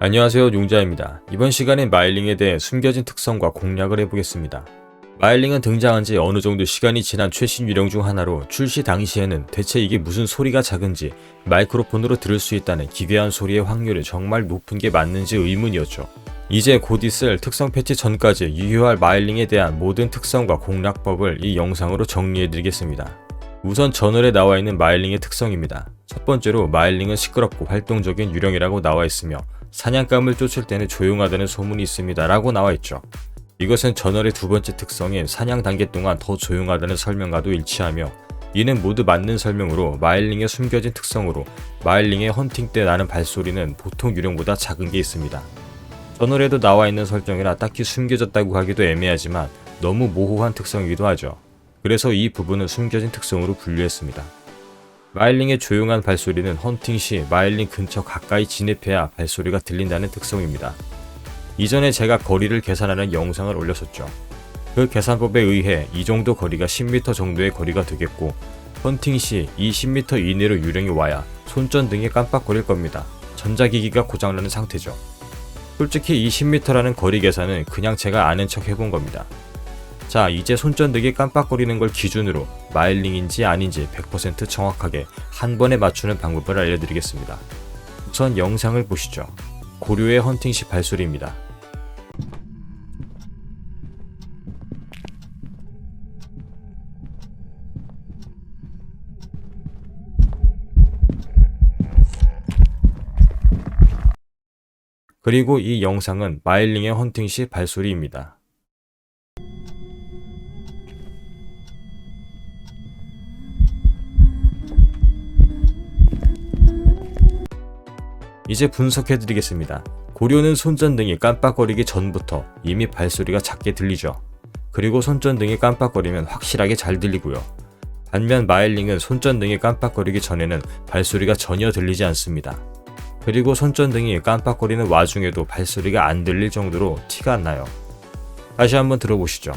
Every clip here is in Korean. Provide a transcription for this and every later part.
안녕하세요 용자입니다. 이번 시간엔 마일링에 대해 숨겨진 특성과 공략을 해보겠습니다. 마일링은 등장한 지 어느 정도 시간이 지난 최신 유령 중 하나로 출시 당시에는 대체 이게 무슨 소리가 작은지 마이크로폰으로 들을 수 있다는 기괴한 소리의 확률이 정말 높은 게 맞는지 의문이었죠. 이제 곧 있을 특성 패치 전까지 유효할 마일링에 대한 모든 특성과 공략법을 이 영상으로 정리해드리겠습니다. 우선 저널에 나와 있는 마일링의 특성입니다. 첫 번째로 마일링은 시끄럽고 활동적인 유령이라고 나와 있으며 사냥감을 쫓을 때는 조용하다는 소문이 있습니다. 라고 나와 있죠. 이것은 저널의 두 번째 특성인 사냥 단계 동안 더 조용하다는 설명과도 일치하며 이는 모두 맞는 설명으로 마일링의 숨겨진 특성으로 마일링의 헌팅 때 나는 발소리는 보통 유령보다 작은 게 있습니다. 저널에도 나와 있는 설정이라 딱히 숨겨졌다고 하기도 애매하지만 너무 모호한 특성이기도 하죠. 그래서 이 부분은 숨겨진 특성으로 분류했습니다. 마일링의 조용한 발소리는 헌팅 시 마일링 근처 가까이 진입해야 발소리가 들린다는 특성입니다. 이전에 제가 거리를 계산하는 영상을 올렸었죠. 그 계산법에 의해 이 정도 거리가 10m 정도의 거리가 되겠고 헌팅 시 이 10m 이내로 유령이 와야 손전등이 깜빡거릴 겁니다. 전자기기가 고장나는 상태죠. 솔직히 이 10m라는 거리 계산은 그냥 제가 아는 척 해본 겁니다. 자, 이제 손전등이 깜빡거리는 걸 기준으로 마일링인지 아닌지 100% 정확하게 한 번에 맞추는 방법을 알려드리겠습니다. 우선 영상을 보시죠. 고려의 헌팅 시 발소리입니다. 그리고 이 영상은 마일링의 헌팅 시 발소리입니다. 이제 분석해드리겠습니다. 고려는 손전등이 깜빡거리기 전부터 이미 발소리가 작게 들리죠. 그리고 손전등이 깜빡거리면 확실하게 잘 들리고요. 반면 마일링은 손전등이 깜빡거리기 전에는 발소리가 전혀 들리지 않습니다. 그리고 손전등이 깜빡거리는 와중에도 발소리가 안 들릴 정도로 티가 안 나요. 다시 한번 들어보시죠.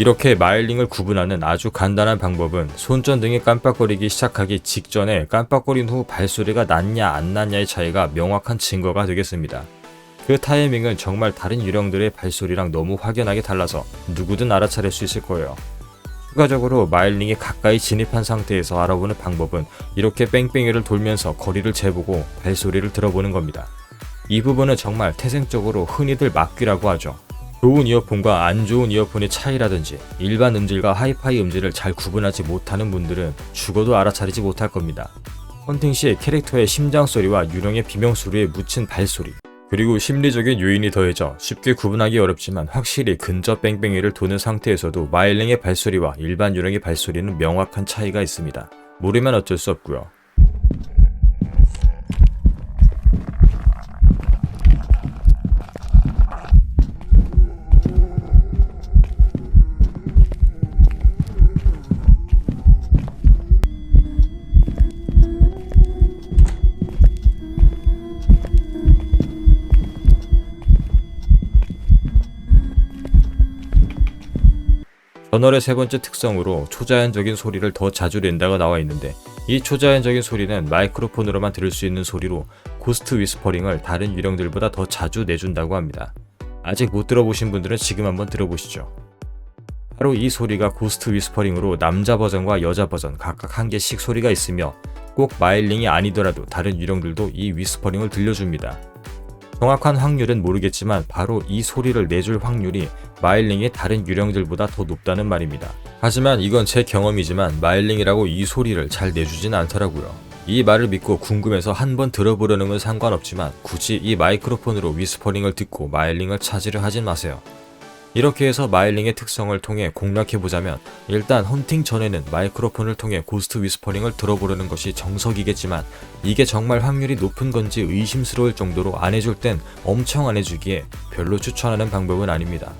이렇게 마일링을 구분하는 아주 간단한 방법은 손전등이 깜빡거리기 시작하기 직전에 깜빡거린 후 발소리가 났냐 안 났냐의 차이가 명확한 증거가 되겠습니다. 그 타이밍은 정말 다른 유령들의 발소리랑 너무 확연하게 달라서 누구든 알아차릴 수 있을 거예요. 추가적으로 마일링이 가까이 진입한 상태에서 알아보는 방법은 이렇게 뺑뺑이를 돌면서 거리를 재보고 발소리를 들어보는 겁니다. 이 부분은 정말 태생적으로 흔히들 막귀라고 하죠. 좋은 이어폰과 안 좋은 이어폰의 차이라든지 일반 음질과 하이파이 음질을 잘 구분하지 못하는 분들은 죽어도 알아차리지 못할 겁니다. 헌팅 시 캐릭터의 심장 소리와 유령의 비명 소리에 묻힌 발소리 그리고 심리적인 요인이 더해져 쉽게 구분하기 어렵지만 확실히 근접 뺑뺑이를 도는 상태에서도 마일링의 발소리와 일반 유령의 발소리는 명확한 차이가 있습니다. 모르면 어쩔 수 없고요. 저널의 세 번째 특성으로 초자연적인 소리를 더 자주 낸다고 나와 있는데 이 초자연적인 소리는 마이크로폰으로만 들을 수 있는 소리로 고스트 위스퍼링을 다른 유령들보다 더 자주 내준다고 합니다. 아직 못 들어보신 분들은 지금 한번 들어보시죠. 바로 이 소리가 고스트 위스퍼링으로 남자 버전과 여자 버전 각각 한 개씩 소리가 있으며 꼭 마일링이 아니더라도 다른 유령들도 이 위스퍼링을 들려줍니다. 정확한 확률은 모르겠지만 바로 이 소리를 내줄 확률이 마일링이 다른 유령들보다 더 높다는 말입니다. 하지만 이건 제 경험이지만 마일링이라고 이 소리를 잘 내주진 않더라고요. 이 말을 믿고 궁금해서 한번 들어보려는 건 상관없지만 굳이 이 마이크로폰으로 위스퍼링을 듣고 마일링을 찾으려 하진 마세요. 이렇게 해서 마일링의 특성을 통해 공략해보자면 일단 헌팅 전에는 마이크로폰을 통해 고스트 위스퍼링을 들어보려는 것이 정석이겠지만 이게 정말 확률이 높은 건지 의심스러울 정도로 안 해줄 땐 엄청 안 해주기에 별로 추천하는 방법은 아닙니다.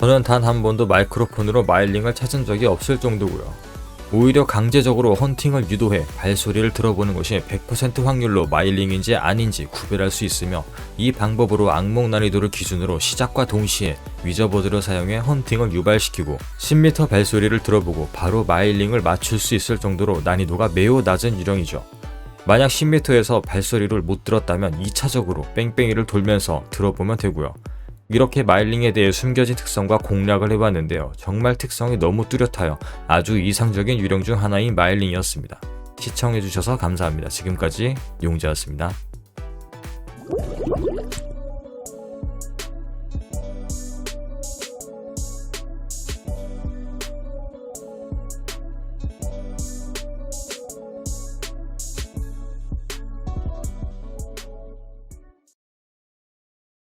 저는 단 한 번도 마이크로폰으로 마일링을 찾은 적이 없을 정도고요. 오히려 강제적으로 헌팅을 유도해 발소리를 들어보는 것이 100% 확률로 마일링인지 아닌지 구별할 수 있으며 이 방법으로 악몽 난이도를 기준으로 시작과 동시에 위저보드를 사용해 헌팅을 유발시키고 10m 발소리를 들어보고 바로 마일링을 맞출 수 있을 정도로 난이도가 매우 낮은 유령이죠. 만약 10m에서 발소리를 못 들었다면 2차적으로 뺑뺑이를 돌면서 들어보면 되고요. 이렇게 마일링에 대해 숨겨진 특성과 공략을 해봤는데요. 정말 특성이 너무 뚜렷하여 아주 이상적인 유령 중 하나인 마일링이었습니다. 시청해주셔서 감사합니다. 지금까지 용자였습니다.